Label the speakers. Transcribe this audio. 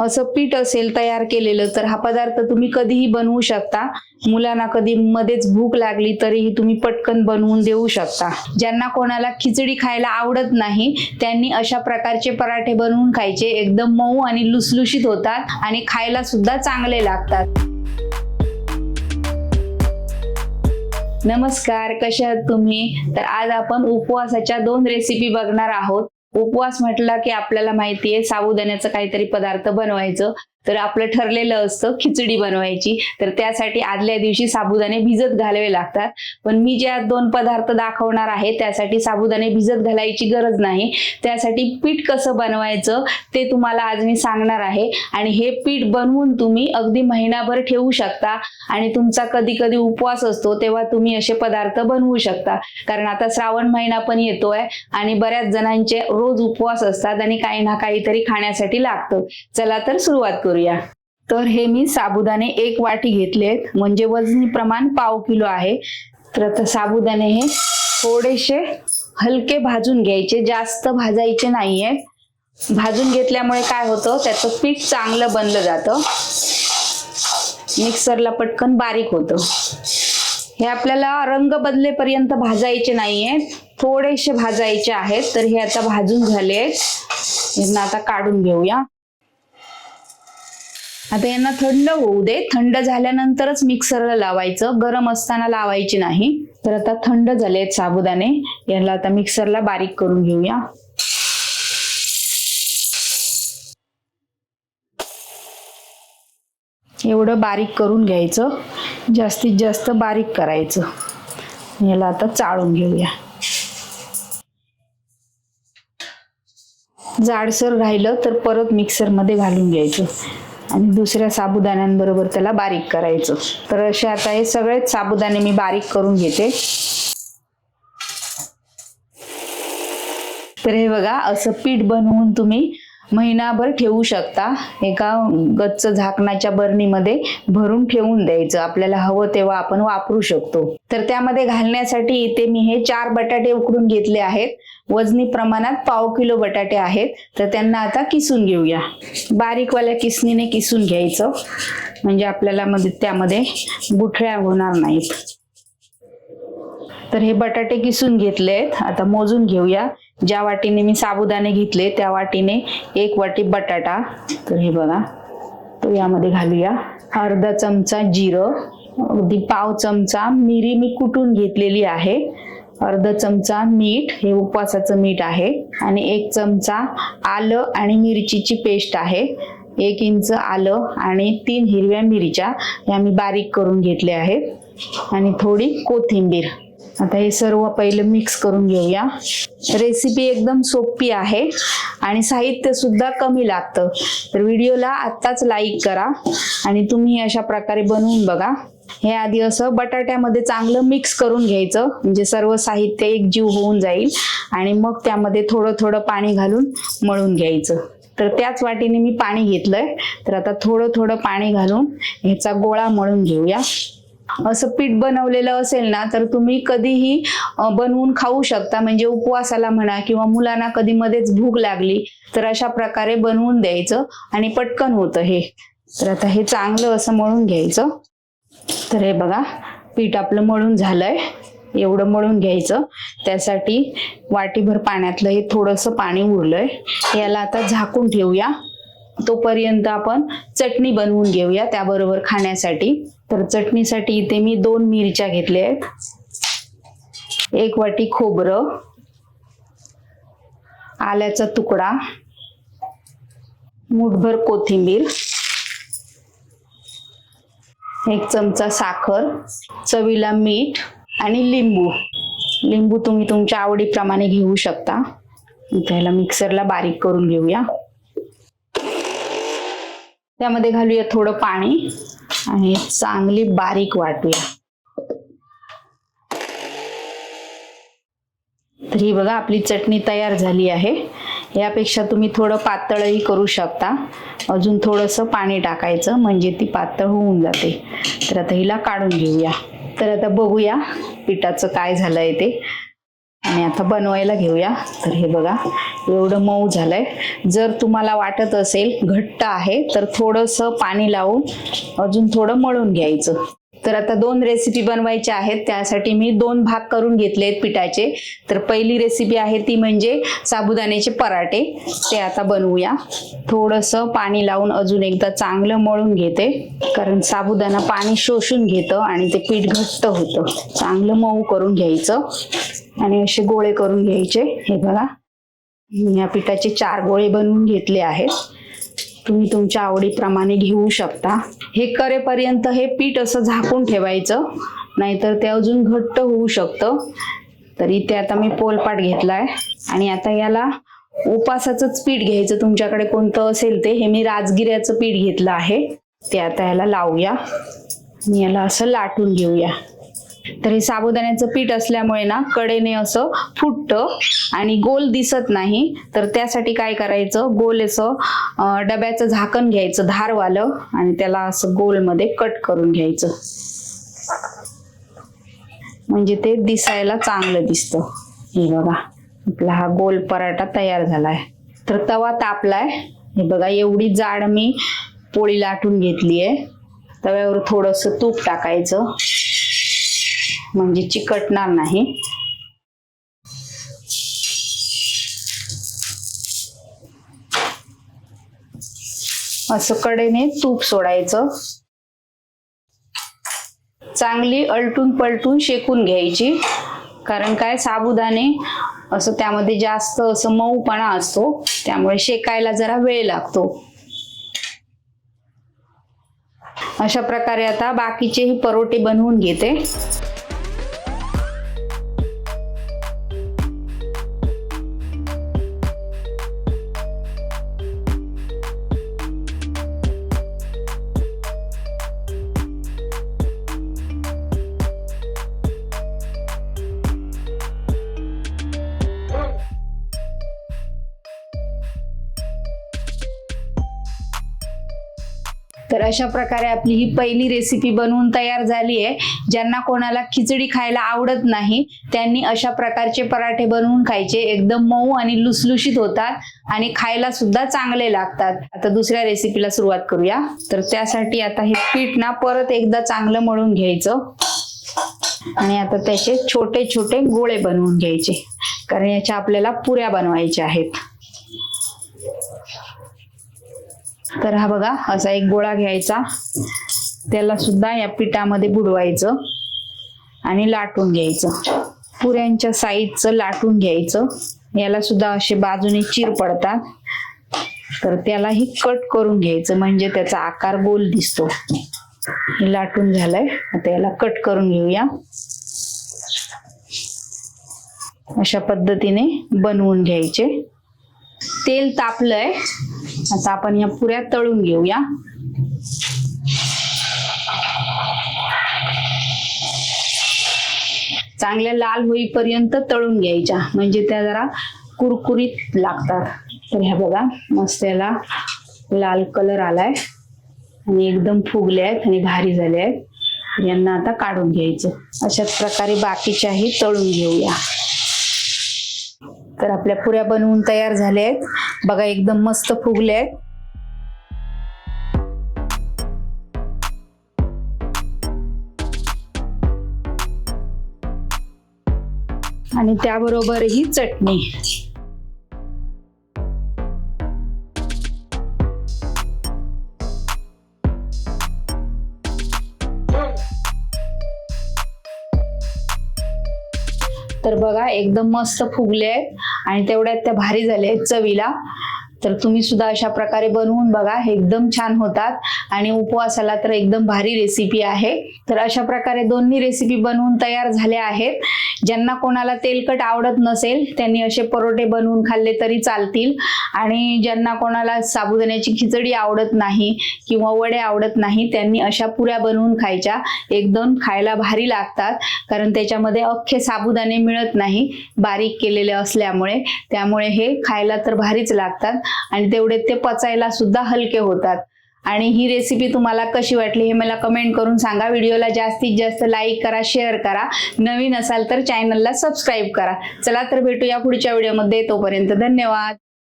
Speaker 1: असं पीठ असेल तयार केलेलं तर हा पदार्थ तुम्ही कधीही बनवू शकता. मुलांना कधी मध्येच भूक लागली तरीही तुम्ही पटकन बनवून देऊ शकता. ज्यांना कोणाला खिचडी खायला आवडत नाही त्यांनी अशा प्रकारचे पराठे बनवून खायचे. एकदम मऊ आणि लुसलुशीत होतात आणि खायला सुद्धा चांगले लागतात. नमस्कार कशा आहात तुम्ही? तर आज आपण उपवासाच्या दोन रेसिपी बघणार आहोत. उपवास म्हटला की आपल्याला माहितीये साबुदाण्याचं काहीतरी पदार्थ बनवायचं. तर आपलं ठरलेलं असतं खिचडी बनवायची. तर त्यासाठी आदल्या दिवशी साबुदाणे भिजत घालावे लागतात. पण मी ज्या दोन पदार्थ दाखवणार आहे त्यासाठी साबुदाणे भिजत घालायची गरज नाही. त्यासाठी पीठ कसं बनवायचं ते तुम्हाला आज मी सांगणार आहे. आणि हे पीठ बनवून तुम्ही अगदी महिनाभर ठेवू शकता. आणि तुमचा कधी कधी उपवास असतो तेव्हा तुम्ही असे पदार्थ बनवू शकता. कारण आता श्रावण महिना पण येतोय आणि बऱ्याच जणांचे रोज उपवास असतात आणि काही ना काहीतरी खाण्यासाठी लागतं. चला तर सुरुवात करूया. तर हे मी साबुदाणे एक वाटी घेतलेत म्हणजे वजनी प्रमाण पाव किलो आहे. तर आता साबुदाणे हे थोडेसे हलके भाजून घ्यायचे. जास्त भाजायचे नाहीये. भाजून घेतल्यामुळे काय होतं? त्याचं पीठ चांगलं बनलं जातं. मिक्सरला पटकन बारीक होतं. हे आपल्याला रंग बदलेपर्यंत भाजायचे नाहीये. थोडेसे भाजायचे आहेत. तर हे आता भाजून झाले यांना आता काढून घेऊया. आता यांना थंड होऊ दे. थंड झाल्यानंतरच मिक्सरला लावायचं. गरम असताना लावायचे नाही. तर आता थंड झाले आहेत साबुदाणे. याला आता मिक्सरला बारीक करून घेऊया. एवढं बारीक करून घ्यायचं. जास्तीत जास्त बारीक करायचं. याला आता चाळून घेऊया. जाडसर राहिलं तर परत मिक्सरमध्ये घालून घ्यायचं. आणि दुसऱ्या साबुदाण्यांबरोबर त्याला बारीक करायचं. तर असे आता हे सगळेच साबुदाणे मी बारीक करून घेते. तर हे बघा असं पीठ बनवून तुम्ही महिनाभर ठेवू शकता. एका गच्च झाकणाच्या बरणीमध्ये भरून ठेवून द्यायचं. आपल्याला हवं तेव्हा आपण वापरू शकतो. तर त्यामध्ये घालण्यासाठी इथे मी हे चार बटाटे उकडून घेतले आहेत. वजनी प्रमाणात पाव किलो बटाटे आहेत. तर त्यांना आता किसून घेऊया. बारीकवाल्या किसणीने किसून घ्यायचं. म्हणजे आपल्याला मध्ये त्यामध्ये गुठळ्या होणार नाहीत. तर हे बटाटे किसून घेतले आहेत आता मोजून घेऊया. ज्या वाटीने मी साबुदाणे घेतले त्या वाटीने एक वाटी बटाटा. तर हे बघा तो यामध्ये घालूया. अर्धा चमचा जिरं अगदी पाव चमचा मिरी मी कुटून घेतलेली आहे? अर्धा चमचा मीठ हे उपवासाचं मीठ आहे. आणि एक चमचा आलं आणि मिरचीची पेस्ट आहे. एक इंच आलं आणि तीन हिरव्या मिरच्या या मी बारीक करून घेतल्या आहेत. आणि थोडी कोथिंबीर. आता हे सर्व पहिलं मिक्स करून घेऊया. रेसिपी एकदम सोपी आहे आणि साहित्य सुद्धा कमी लागतं. तर व्हिडिओला आत्ताच लाईक करा आणि तुम्ही अशा प्रकारे बनवून बघा. हे आधी असं बटाट्यामध्ये चांगलं मिक्स करून घ्यायचं. म्हणजे सर्व साहित्य एकजीव होऊन जाईल आणि मग त्यामध्ये थोडं थोडं पाणी घालून मळून घ्यायचं. तर त्याच वाटीने मी पाणी घेतलंय. तर आता थोडं थोडं पाणी घालून ह्याचा गोळा मळून घेऊया. असं पीठ बनवलेलं असेल ना तर तुम्ही कधीही बनवून खाऊ शकता. म्हणजे उपवासाला म्हणा किंवा मुलांना कधी मध्येच भूक लागली तर अशा प्रकारे बनवून द्यायचं आणि पटकन होतं हे. तर आता हे चांगलं असं मळून घ्यायचं. तर हे बघा पीठ आपलं मळून झालंय. एवढं मळून घ्यायचं. त्यासाठी वाटीभर पाण्यातलं हे थोडंसं पाणी उरलंय. याला आता झाकून ठेवूया. तोपर्यंत आपण चटणी बनवून घेऊया त्याबरोबर खाण्यासाठी. तर चटणीसाठी इथे मी दोन मिरच्या घेतल्या आहेत. एक वाटी खोबरं. आल्याचा तुकडा. मुठभर कोथिंबीर. एक चमचा साखर. चवीला मीठ आणि लिंबू. लिंबू तुम्ही तुमच्या आवडीप्रमाणे घेऊ शकता. इथे मिक्सरला बारीक करून घेऊया. त्यामध्ये घालूया थोडं पाणी आणि चांगली बारीक वाटूया. तर ही बघा आपली चटणी तयार झाली आहे. यापेक्षा तुम्ही थोडं पातळही करू शकता. अजून थोडंसं पाणी टाकायचं म्हणजे ती पातळ होऊन जाते. तर आता हिला काढून घेऊया. तर आता बघूया पिठाचं काय झालंय ते. आणि आता बनवायला घेऊया. तर हे बघा एवढं मऊ झालंय. जर तुम्हाला वाटत असेल घट्ट आहे तर थोडंसं पाणी लावून अजून थोडं मळून घ्यायचं. तर आता दोन रेसिपी बनवायच्या आहेत. त्यासाठी मी दोन भाग करून घेतले आहेत पिठाचे. तर पहिली रेसिपी आहे ती म्हणजे साबुदाण्याचे पराठे. ते आता बनवूया. थोडंसं पाणी लावून अजून एकदा चांगलं मळून घेते. कारण साबुदाणा पाणी शोषून घेतं आणि ते पीठ घट्ट होतं. चांगलं मऊ करून घ्यायचं. आणि असे गोळे करून घ्यायचे. हे बघा. या पिठाचे चार गोळे बनवून घेतले आहेत. तुम्ही तुमच्या आवडीप्रमाणे घेऊ शकता. हे करेपर्यंत हे पीठ असं झाकून ठेवायचं. नाहीतर ते अजून घट्ट होऊ शकतं. तर इथे आता मी पोलपाट घेतलाय. आणि आता याला उपासाचंच पीठ घ्यायचं. तुमच्याकडे कोणतं असेल ते. हे मी राजगिऱ्याचं पीठ घेतलं आहे. ते आता याला लावूया. आणि याला असं लाटून घेऊया. तर हे साबुदाण्याचं पीठ असल्यामुळे ना कडेने असं फुटतं आणि गोल दिसत नाही. तर त्यासाठी काय करायचं? गोल असं डब्याचं झाकण घ्यायचं धारवालं आणि त्याला असं गोलमध्ये कट करून घ्यायचं. म्हणजे ते दिसायला चांगलं दिसतं. हे बघा आपला हा गोल पराठा तयार झालाय. तर तवा तापलाय. हे बघा एवढी जाड मी पोळी लाटून घेतली आहे तव्यावर थोडस तूप टाकायचं. म्हणजे चिकटणार नाही. असं कडेने तूप सोडायचं. चांगली अलटून पलटून शेकून घ्यायची. कारण काय? साबुदाणे असं त्यामध्ये जास्त असं मऊपणा असतो. त्यामुळे शेकायला जरा वेळ लागतो. अशा प्रकारे आता बाकीचेही परोठे बनवून घेते. तर अशा प्रकारे आपली ही पहिली रेसिपी बनवून तयार झाली आहे. ज्यांना कोणाला खिचडी खायला आवडत नाही त्यांनी अशा प्रकारचे पराठे बनवून खायचे. एकदम मऊ आणि लुसलुशीत होतात आणि खायला सुद्धा चांगले लागतात. आता दुसऱ्या रेसिपीला सुरुवात करूया. तर त्यासाठी आता हे पीठ ना परत एकदा चांगलं मळून घ्यायचं. आणि आता त्याचे छोटे छोटे गोळे बनवून घ्यायचे. कारण याच्या आपल्याला पुऱ्या बनवायच्या आहेत. तर हा बघा. असा एक गोळा घ्यायचा. त्याला सुद्धा या पिठामध्ये बुडवायचं आणि लाटून घ्यायचं. पुऱ्यांच्या साईजचं लाटून घ्यायचं. याला सुद्धा असे बाजूने चिर पडतात. तर त्यालाही कट करून घ्यायचं. म्हणजे त्याचा आकार गोल दिसतो. लाटून झालंय. आता याला कट करून घेऊया. अशा पद्धतीने बनवून घ्यायचे. तेल तापलंय. आता आपण या पुऱ्या तळून घेऊया. चांगल्या लाल होईपर्यंत तळून घ्यायच्या. म्हणजे त्या जरा कुरकुरीत लागतात. तर ह्या बघा मस्त याला लाल कलर आलाय. आणि एकदम फुगले आहेत आणि भारी झाले आहेत. यांना आता काढून घ्यायचं. अशाच प्रकारे बाकीच्याही तळून घेऊया. तर आपल्या पुऱ्या बनवून तयार झाल्या आहेत. बघा एकदम मस्त फुगले आहेत. आणि त्याबरोबर ही चटणी. तर बघा एकदम मस्त फुगले आहेत. आणि तेवढ्यात त्या भारी झाल्या आहेत चवीला. तर तुम्ही सुद्धा अशा प्रकारे बनवून बघा हे एकदम छान होतात. आणि उपवासाला तर एकदम भारी रेसिपी आहे. तर अशा प्रकारे दोन्ही रेसिपी बनवून तयार झाल्या आहेत. ज्यांना कोणाला तेलकट आवडत नसेल त्यांनी असे परोठे बनवून खाल्ले तरी चालतील. आणि ज्यांना कोणाला साबुदाण्याची खिचडी आवडत नाही किंवा वडे आवडत नाही त्यांनी अशा पुऱ्या बनवून खायच्या. एकदम खायला भारी लागतात कारण त्याच्यामध्ये अख्खे साबुदाणे मिळत नाही बारीक केलेले असल्यामुळे. त्यामुळे हे खायला तर भारीच लागतात आणि तेवढे ते पचायला सुद्धा हलके होतात. आणि ही रेसिपी तुम्हाला कशी वाटली हे मला कमेंट करून सांगा. व्हिडिओला जास्तीत जास्त लाईक करा शेअर करा. नवीन असाल तर चॅनलला सबस्क्राईब करा. चला तर भेटूया पुढच्या व्हिडिओमध्ये तोपर्यंत धन्यवाद.